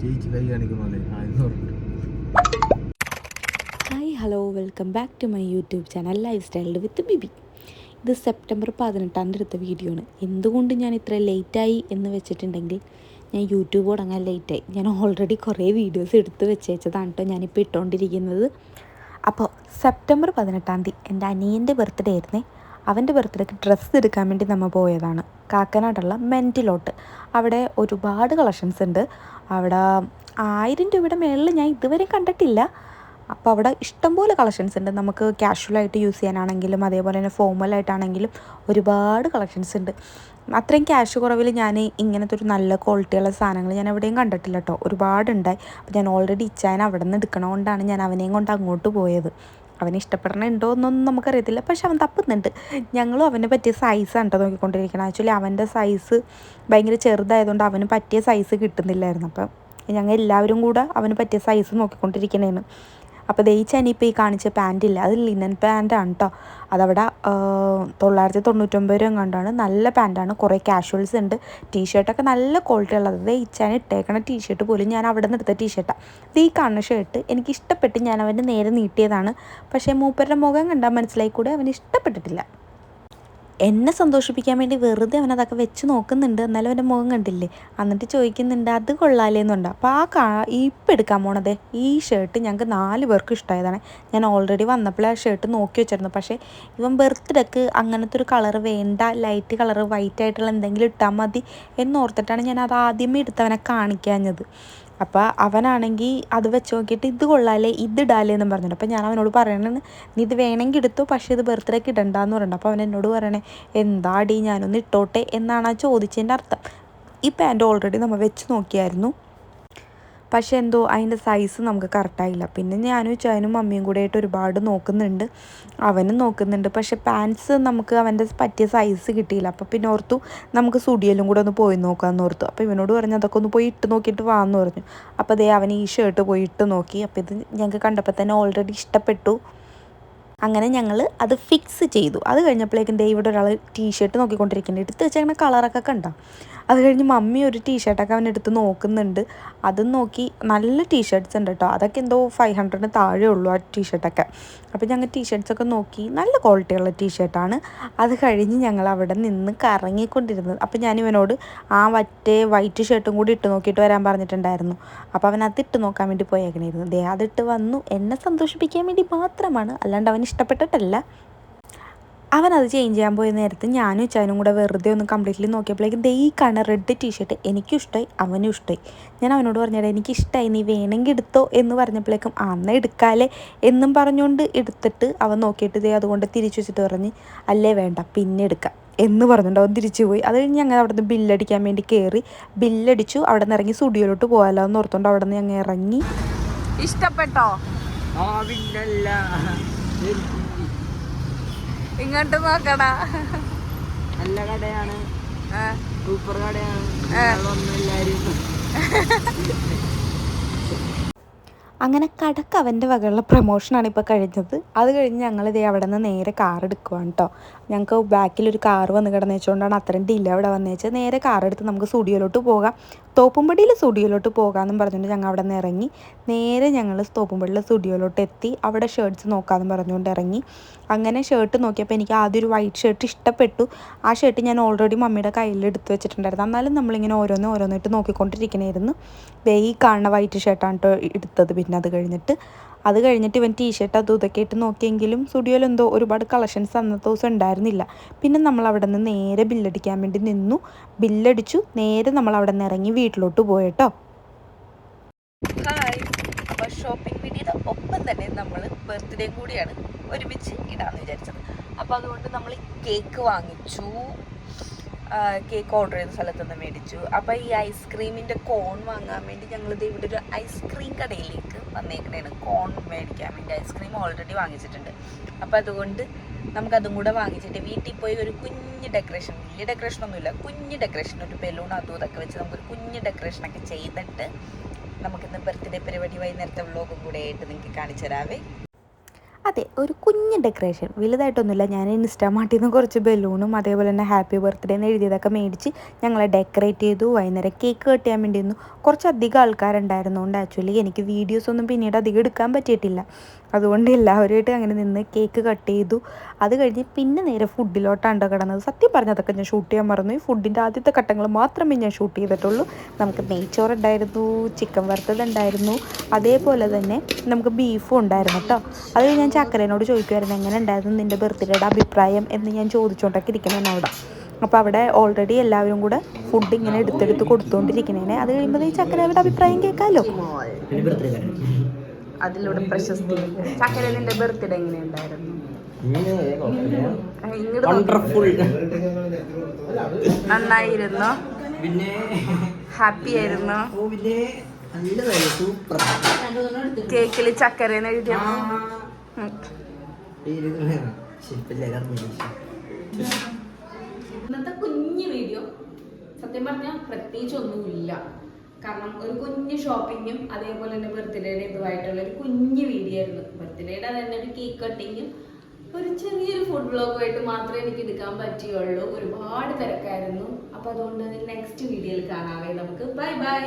ചേച്ചി കൈ hi hello welcome back to my YouTube channel life styled with BB. ഇത് September പതിനെട്ടാം എടുത്ത വീഡിയോ ആണ്. എന്തുകൊണ്ട് ഞാൻ ഇത്ര ലേറ്റായി എന്ന് വെച്ചിട്ടുണ്ടെങ്കിൽ ഞാൻ യൂട്യൂബ് തുടങ്ങാൻ ലേറ്റായി ഞാൻ ഓൾറെഡി കുറേ വീഡിയോസ് എടുത്ത് വെച്ചേച്ചതാണ് കേട്ടോ ഞാനിപ്പോൾ ഇട്ടുകൊണ്ടിരിക്കുന്നത് അപ്പോൾ സെപ്റ്റംബർ പതിനെട്ടാം തീയതി എന്റെ അനിയന്റെ ബർത്ത്ഡേ ആയിരുന്നേ. അവന്റെ ബർത്ത്ഡേക്ക് ഡ്രസ്സ് എടുക്കാൻ വേണ്ടി നമ്മൾ പോയതാണ്. കാക്കനാടുള്ള മെന്റിലോട്ട്. അവിടെ ഒരുപാട് കളക്ഷൻസ് ഉണ്ട്. അവിടെ ആയിരം രൂപയുടെ മേളിൽ ഞാൻ ഇതുവരെ കണ്ടിട്ടില്ല. അപ്പോൾ അവിടെ ഇഷ്ടംപോലെ കളക്ഷൻസ് ഉണ്ട്. നമുക്ക് കാഷ്വലായിട്ട് യൂസ് ചെയ്യാനാണെങ്കിലും അതേപോലെ തന്നെ ഫോമലായിട്ടാണെങ്കിലും ഒരുപാട് കളക്ഷൻസ് ഉണ്ട്. അത്രയും ക്യാഷ് കുറവിൽ ഞാൻ ഇങ്ങനത്തെ ഒരു നല്ല ക്വാളിറ്റിയുള്ള സാധനങ്ങൾ ഞാൻ എവിടെയും കണ്ടിട്ടില്ല കേട്ടോ ഒരുപാടുണ്ടായി. അപ്പോൾ ഞാൻ ഓൾറെഡി ഇച്ചാൻ അവിടെ നിന്ന് എടുക്കണതുകൊണ്ടാണ് ഞാൻ അവനെയും കൊണ്ട് അങ്ങോട്ട് പോയത്. അവന് ഇഷ്ടപ്പെടണുണ്ടോ എന്നൊന്നും നമുക്കറിയത്തില്ല. പക്ഷെ അവൻ തപ്പുന്നുണ്ട്. ഞങ്ങളും അവന് പറ്റിയ സൈസാണ് കേട്ടോ നോക്കിക്കൊണ്ടിരിക്കണം. ആക്ച്വലി അവന്റെ സൈസ് ഭയങ്കര ചെറുതായതുകൊണ്ട് അവന് പറ്റിയ സൈസ് കിട്ടുന്നില്ലായിരുന്നു. അപ്പം ഞങ്ങൾ എല്ലാവരും കൂടെ അവന് പറ്റിയ സൈസ് നോക്കിക്കൊണ്ടിരിക്കണേന്ന്. അപ്പോൾ ദയിച്ചാൻ ഇപ്പോൾ ഈ കാണിച്ച പാന്റില്ല അത് ലിനൻ പാന്റാണ് കേട്ടോ അതവിടെ തൊള്ളായിരത്തി തൊണ്ണൂറ്റൊമ്പത് രൂപ കണ്ടാണ് നല്ല പാന്റാണ് കുറേ കാഷ്വൽസ് ഉണ്ട്. ടീഷർട്ടൊക്കെ നല്ല ക്വാളിറ്റി ഉള്ളത്. ദയിച്ചാൻ ഇട്ടേക്കണ ടീഷർട്ട് പോലും ഞാൻ അവിടെ നിന്ന് എടുത്ത ടീഷർട്ടാണ് ഇത് ഈ കാണുന്ന ഷർട്ട് എനിക്ക് ഇഷ്ടപ്പെട്ട് ഞാൻ അവന്റെ നേരെ നീട്ടിയതാണ്. പക്ഷേ മൂപ്പരുടെ മുഖം കണ്ടാൽ മനസ്സിലായി കൂടെ അവന് ഇഷ്ടപ്പെട്ടിട്ടില്ല. എന്നെ സന്തോഷിപ്പിക്കാൻ വേണ്ടി വെറുതെ അവൻ അതൊക്കെ വെച്ച് നോക്കുന്നുണ്ട്. എന്നാലും അവന്റെ മുഖം കണ്ടില്ലേ? എന്നിട്ട് ചോദിക്കുന്നുണ്ട് അത് കൊള്ളാലേന്നുണ്ട് അപ്പോൾ ആ കാ ഇപ്പം എടുക്കാൻ പോണതേ ഈ ഷർട്ട് ഞങ്ങൾക്ക് നാല് പേർക്ക് ഇഷ്ടമായതാണ്. ഞാൻ ഓൾറെഡി വന്നപ്പോഴേ ആ ഷർട്ട് നോക്കി വെച്ചിരുന്നു. പക്ഷേ ഇവൻ ബർത്ത്ഡേക്ക് അങ്ങനത്തെ ഒരു കളർ വേണ്ട ലൈറ്റ് കളർ വൈറ്റ് ആയിട്ടുള്ള എന്തെങ്കിലും ഇട്ടാൽ മതി എന്നോർത്തിട്ടാണ് ഞാൻ അത് ആദ്യമേ എടുത്തവനെ കാണിക്കാഞ്ഞത്. അപ്പോൾ അവനാണെങ്കിൽ അത് വെച്ച് നോക്കിയിട്ട് ഇത് കൊള്ളാലേ ഇത് ഇടാലേ എന്നും പറഞ്ഞിട്ട്. അപ്പോൾ ഞാൻ അവനോട് പറയണത് നീ ഇത് വേണമെങ്കിൽ എടുത്തു പക്ഷേ ഇത് ബർത്ത്ഡേക്ക് ഇടണ്ടെന്ന് പറഞ്ഞിട്ട് അപ്പോൾ അവൻ എന്നോട് പറയണേ എന്താടി ഞാനൊന്ന് ഇട്ടോട്ടെ? എന്നാണ് ആ ചോദിച്ചതിന്റെ അർത്ഥം. ഈ പാന്റ് ഓൾറെഡി നമ്മൾ വെച്ച് നോക്കിയായിരുന്നു. പക്ഷെ എന്തോ അതിന്റെ സൈസ് നമുക്ക് കറക്റ്റായില്ല പിന്നെ ഞാനും ചായനും മമ്മിയും കൂടെ ആയിട്ട് ഒരുപാട് നോക്കുന്നുണ്ട്. അവനും നോക്കുന്നുണ്ട്. പക്ഷെ പാൻസ് നമുക്ക് അവന്റെ പറ്റിയ സൈസ് കിട്ടിയില്ല. അപ്പോൾ പിന്നെ ഓർത്തു നമുക്ക് സുഡിയലും കൂടെ ഒന്ന് പോയി നോക്കാമെന്ന് ഓർത്തു. അപ്പോൾ ഇവനോട് പറഞ്ഞു അതൊക്കെ ഒന്ന് പോയി ഇട്ട് നോക്കിയിട്ട് വാന്ന് പറഞ്ഞു. അപ്പോൾ അതേ അവൻ ഈ ഷർട്ട് പോയി ഇട്ട് നോക്കി. അപ്പോൾ ഇത് ഞങ്ങൾക്ക് കണ്ടപ്പോൾ തന്നെ ഓൾറെഡി ഇഷ്ടപ്പെട്ടു. അങ്ങനെ ഞങ്ങൾ അത് ഫിക്സ് ചെയ്തു. അത് കഴിഞ്ഞപ്പോഴേക്കും ദേ ഇവിടെ ഒരാൾ ടീഷർട്ട് നോക്കിക്കൊണ്ടിരിക്കുന്നുണ്ട്. എടുത്ത് അങ്ങനെ കളറൊക്കെ കണ്ടോ? അത് കഴിഞ്ഞ് മമ്മി ഒരു ടീഷർട്ടൊക്കെ അവൻ എടുത്ത് നോക്കുന്നുണ്ട്. അതും നോക്കി നല്ല ടീഷർട്ട്സ് ഉണ്ട് കേട്ടോ അതൊക്കെ എന്തോ ഫൈവ് ഹൺഡ്രഡിന് താഴെ ഉള്ളൂ ആ ടീഷർട്ടൊക്കെ അപ്പോൾ ഞങ്ങൾ ടീഷർട്ട്സൊക്കെ നോക്കി നല്ല ക്വാളിറ്റിയുള്ള ടീഷർട്ടാണ് അത് കഴിഞ്ഞ് ഞങ്ങൾ അവിടെ നിന്ന് കറങ്ങിക്കൊണ്ടിരുന്നത്. അപ്പോൾ ഞാൻ ഇവനോട് ആ മറ്റേ വൈറ്റ് ഷർട്ടും കൂടി ഇട്ട് നോക്കിയിട്ട് വരാൻ പറഞ്ഞിട്ടുണ്ടായിരുന്നു. അപ്പോൾ അവൻ അത് ഇട്ട് നോക്കാൻ വേണ്ടി പോയേക്കണായിരുന്നു. ദേ അതിട്ട് വന്നു. എന്നെ സന്തോഷിപ്പിക്കാൻ വേണ്ടി മാത്രമാണ്. അല്ലാണ്ട് അവൻ ഇഷ്ടപ്പെട്ടിട്ടല്ല. അവൻ അത് ചേഞ്ച് ചെയ്യാൻ പോയ നേരത്ത് ഞാനും ചാനും കൂടെ വെറുതെ ഒന്ന് കംപ്ലീറ്റ്ലി നോക്കിയപ്പോഴേക്കും ദേ ഈ കാണുന്ന റെഡ് ടീഷർട്ട് എനിക്കും ഇഷ്ടമായി അവനും ഇഷ്ടമായി ഞാൻ അവനോട് പറഞ്ഞാൽ എനിക്ക് ഇഷ്ടമായി നീ വേണമെങ്കിൽ എടുത്തോ? എന്ന് പറഞ്ഞപ്പോഴേക്കും ആ എന്നാൽ എടുക്കാല്ലേ എന്നും പറഞ്ഞുകൊണ്ട് എടുത്തിട്ട് അവൻ നോക്കിയിട്ട് ദേ അതുകൊണ്ട് തിരിച്ചു വെച്ചിട്ട് പറഞ്ഞ് അല്ലേ വേണ്ട പിന്നെ എടുക്കാം എന്ന് പറഞ്ഞിട്ട് അവൻ തിരിച്ചു പോയി. അത് കഴിഞ്ഞ് ഞങ്ങൾ അവിടെ നിന്ന് ബില്ലടിക്കാൻ വേണ്ടി കയറി ബില്ലടിച്ചു അവിടെ നിന്ന് ഇറങ്ങി സ്റ്റുഡിയോയിലോട്ട് പോകാമല്ലോ എന്ന് ഓർത്തുകൊണ്ട് അവിടെ നിന്ന് ഞങ്ങൾ ഇറങ്ങി. ഇഷ്ടപ്പെട്ടോ? ആ പിന്നല്ല. ഇങ്ങോട്ട് നോക്കടാ. നല്ല കടയാണ്. സൂപ്പർ കടയാണ്. അങ്ങനെ കടക്ക് അവന്റെ വകയുള്ള പ്രൊമോഷനാണ് ഇപ്പോൾ കഴിഞ്ഞത്. അത് കഴിഞ്ഞ് ഞങ്ങൾ ഇതേ അവിടെ നിന്ന് നേരെ കാർ എടുക്കുവാണ് കേട്ടോ ഞങ്ങൾക്ക് ബാക്കിലൊരു കാർ വന്ന് കിടന്നേച്ചുകൊണ്ടാണ് അത്രയും ഡിലേ അവിടെ വന്നേച്ചത് നേരെ കാർ എടുത്ത് നമുക്ക് സ്റ്റുഡിയോയിലോട്ട് പോകാം. തോപ്പുംപടിയിൽ സ്റ്റുഡിയോയിലോട്ട് പോകാമെന്നും പറഞ്ഞുകൊണ്ട് ഞങ്ങൾ അവിടെ നിന്ന് ഇറങ്ങി. നേരെ ഞങ്ങൾ തോപ്പുംപടിയിലെ സ്റ്റുഡിയോയിലോട്ട് എത്തി അവിടെ ഷർട്ട്സ് നോക്കാമെന്ന് പറഞ്ഞുകൊണ്ട് ഇറങ്ങി. അങ്ങനെ ഷർട്ട് നോക്കിയപ്പോൾ എനിക്ക് ആദ്യം ഒരു വൈറ്റ് ഷർട്ട് ഇഷ്ടപ്പെട്ടു. ആ ഷർട്ട് ഞാൻ ഓൾറെഡി മമ്മിയുടെ കയ്യിൽ എടുത്ത് വെച്ചിട്ടുണ്ടായിരുന്നു. എന്നാലും നമ്മളിങ്ങനെ ഓരോന്ന് ഓരോന്നിട്ട് നോക്കിക്കൊണ്ടിരിക്കണമായിരുന്നു ദേ ഈ കാണുന്ന വൈറ്റ് ഷർട്ടാണ് കേട്ടോ എടുത്തത്. പിന്നെ അത് കഴിഞ്ഞിട്ട് അത് കഴിഞ്ഞിട്ട് ഇവൻ ടീഷർട്ട് അതും ഇതൊക്കെ ഇട്ട് നോക്കിയെങ്കിലും സ്റ്റുഡിയോയിൽ എന്തോ ഒരുപാട് കളക്ഷൻസ് അന്നത്തെ ദിവസം ഉണ്ടായിരുന്നില്ല. പിന്നെ നമ്മൾ അവിടെ നിന്ന് നേരെ ബില്ലടിക്കാൻ വേണ്ടി നിന്നു. ബില്ലടിച്ചു നേരെ നമ്മൾ അവിടെ നിന്ന് ഇറങ്ങി വീട്ടിലോട്ട് പോയിട്ടോ ഷോപ്പിംഗ് വീഡിയോയുടെ ഒപ്പം തന്നെ നമ്മൾ ബർത്ത്ഡേ കൂടിയാണ് ഒരുമിച്ച് ഇടാന്ന് വിചാരിച്ചത്. അപ്പോൾ അതുകൊണ്ട് നമ്മൾ കേക്ക് വാങ്ങിച്ചു. കേക്ക് ഓർഡർ ചെയ്ത സ്ഥലത്ത് നിന്ന് മേടിച്ചു. അപ്പൊ ഈ ഐസ്ക്രീമിന്റെ കോൺ വാങ്ങാൻ വേണ്ടി ഞങ്ങൾ ഇവിടെ ഒരു ഐസ്ക്രീം കടയിലേക്ക് വന്നേക്കണേണ്. കോൺ മേടിക്കാൻ വേണ്ടി ഐസ്ക്രീം ഓൾറെഡി വാങ്ങിച്ചിട്ടുണ്ട്. അപ്പൊ അതുകൊണ്ട് നമുക്കതും കൂടെ വാങ്ങിച്ചിട്ട് വീട്ടിൽ പോയി ഒരു കുഞ്ഞ് ഡെക്കറേഷൻ വലിയ ഡെക്കറേഷൻ ഒന്നുമില്ല കുഞ്ഞ് ഡെക്കറേഷൻ ഒരു ബലൂൺ അതും ഇതൊക്കെ വെച്ച് നമുക്കൊരു കുഞ്ഞ് ഡെക്കറേഷൻ ഒക്കെ ചെയ്തിട്ട് നമുക്കിന്ന് ബർത്ത്ഡേ പരിപാടി വൈകുന്നേരത്തെ വ്ളോഗും കൂടെ ആയിട്ട് നിങ്ങൾക്ക് കാണിച്ചു തരാവേ. അതെ ഒരു കുഞ്ഞ് ഡെക്കറേഷൻ വലുതായിട്ടൊന്നുമില്ല. ഞാൻ ഇൻസ്റ്റാമാട്ടിൽ നിന്ന് കുറച്ച് ബലൂണും അതേപോലെ തന്നെ ഹാപ്പി ബർത്ത്ഡേ എന്ന് എഴുതിയതൊക്കെ മേടിച്ച് ഞങ്ങളെ ഡെക്കറേറ്റ് ചെയ്തു. വൈകുന്നേരം കേക്ക് കട്ട് ചെയ്യാൻ വേണ്ടിയിരുന്നു. കുറച്ചധികം ആൾക്കാരുണ്ടായിരുന്നുകൊണ്ട് ആക്ച്വലി എനിക്ക് വീഡിയോസ് ഒന്നും പിന്നീട് അധികം എടുക്കാൻ പറ്റിയിട്ടില്ല. അതുകൊണ്ട് എല്ലാവരുമായിട്ട് അങ്ങനെ നിന്ന് കേക്ക് കട്ട് ചെയ്തു. അത് കഴിഞ്ഞ് പിന്നെ നേരെ ഫുഡിലോട്ടാണ് കിടന്നത്. സത്യം പറഞ്ഞതൊക്കെ ഞാൻ ഷൂട്ട് ചെയ്യാൻ മറന്നു. ഈ ഫുഡിന്റെ ആദ്യത്തെ ഘട്ടങ്ങൾ മാത്രമേ ഞാൻ ഷൂട്ട് ചെയ്തിട്ടുള്ളൂ. നമുക്ക് നെയ്ച്ചോറുണ്ടായിരുന്നു ചിക്കൻ വറുത്തത് ഉണ്ടായിരുന്നു. അതേപോലെ തന്നെ നമുക്ക് ബീഫും ഉണ്ടായിരുന്നു കേട്ടോ അത് ഞാൻ ചക്കരേനോട് ചോദിക്കുമായിരുന്നു എങ്ങനെ ഉണ്ടായിരുന്നു നിന്റെ ബർത്ത്ഡേയുടെ അഭിപ്രായം? എന്ന് ഞാൻ ചോദിച്ചുകൊണ്ടൊക്കെ ഇരിക്കണം അവിടെ. അപ്പോൾ അവിടെ ഓൾറെഡി എല്ലാവരും കൂടെ ഫുഡ് ഇങ്ങനെ എടുത്തെടുത്ത് കൊടുത്തുകൊണ്ടിരിക്കണേനെ അത് കഴിയുമ്പോൾ ഈ ചക്കരയുടെ അഭിപ്രായം കേൾക്കാമല്ലോ അതിലൂടെ പ്രശസ്തി. ചക്കര നിന്റെ ബർത്ത്ഡേ എങ്ങനെ ഉണ്ടായിരുന്നു ഇങ്ങോട്ട് വണ്ടർഫുൾ നന്നായിരുന്നു? പിന്നെ ഹാപ്പി ആയിരുന്നു? കേക്കിൽ ചക്കര എന്ന് എഴുതിയപ്പോ. ഉം. ഇന്നത്തെ കുഞ്ഞു വീഡിയോ സത്യം പറഞ്ഞാൽ പ്രത്യേകിച്ച് ഒന്നുമില്ല കാരണം ഒരു കുഞ്ഞു ഷോപ്പിങ്ങും അതേപോലെ തന്നെ ബർത്ത്ഡേയുടെ ഇതുമായിട്ടുള്ള ഒരു കുഞ്ഞു വീഡിയോ ആയിരുന്നു. ബർത്ത്ഡേയുടെ തന്നെ ഒരു കേക്ക് കട്ടിങ്ങും ഒരു ചെറിയൊരു ഫുഡ് ബ്ലോഗുമായിട്ട് മാത്രമേ എനിക്ക് എടുക്കാൻ പറ്റിയുള്ളൂ. ഒരുപാട് തിരക്കായിരുന്നു. അപ്പോൾ അതുകൊണ്ട് നെക്സ്റ്റ് വീഡിയോയിൽ കാണാവേ. നമുക്ക് ബൈ ബൈ